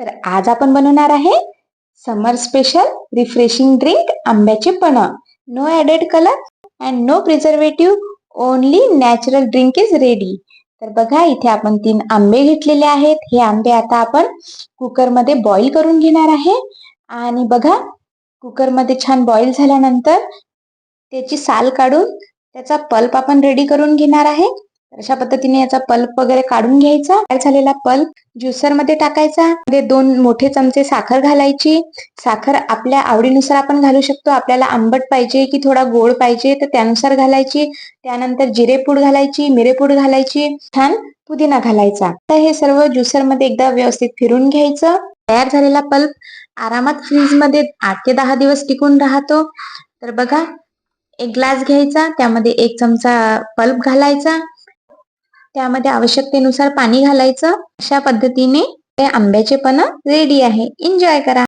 तर आज आपण बनवणार आहे समर स्पेशल रिफ्रेशिंग ड्रिंक आंब्याचे पण. No added colour and no preservative only natural drink is ready तर बघा इथे आपण तीन आंबे घेतलेले आहेत. हे आंबे आता आपण कुकरमध्ये बॉईल करून घेणार आहे. आणि बघा कुकरमध्ये छान बॉईल झाल्यानंतर त्याची साल काढून त्याचा पल्प आपण रेडी करून घेणार आहे. अशा पद्धतीने याचा पल्प वगैरे काढून घ्यायचा. तयार झालेला पल्प ज्युसरमध्ये टाकायचा. मध्ये दोन मोठे चमचे साखर घालायची. साखर आपल्या आवडीनुसार आपण घालू शकतो. आपल्याला आंबट पाहिजे की थोडा गोड पाहिजे तर त्यानुसार घालायची. त्यानंतर जिरेपूड घालायची मिरेपूड घालायची छान पुदिना घालायचा. तर हे सर्व ज्युसरमध्ये एकदा व्यवस्थित फिरून घ्यायचं. तयार झालेला पल्प आरामात फ्रीजमध्ये आठ ते दहा दिवस टिकून राहतो. तर बघा एक ग्लास घ्यायचा. त्यामध्ये एक चमचा पल्प घालायचा. त्यामध्ये आवश्यकतेनुसार पाणी घालायचं. अशा पद्धतीने ते आंब्याचे पण रेडी आहे. एन्जॉय करा.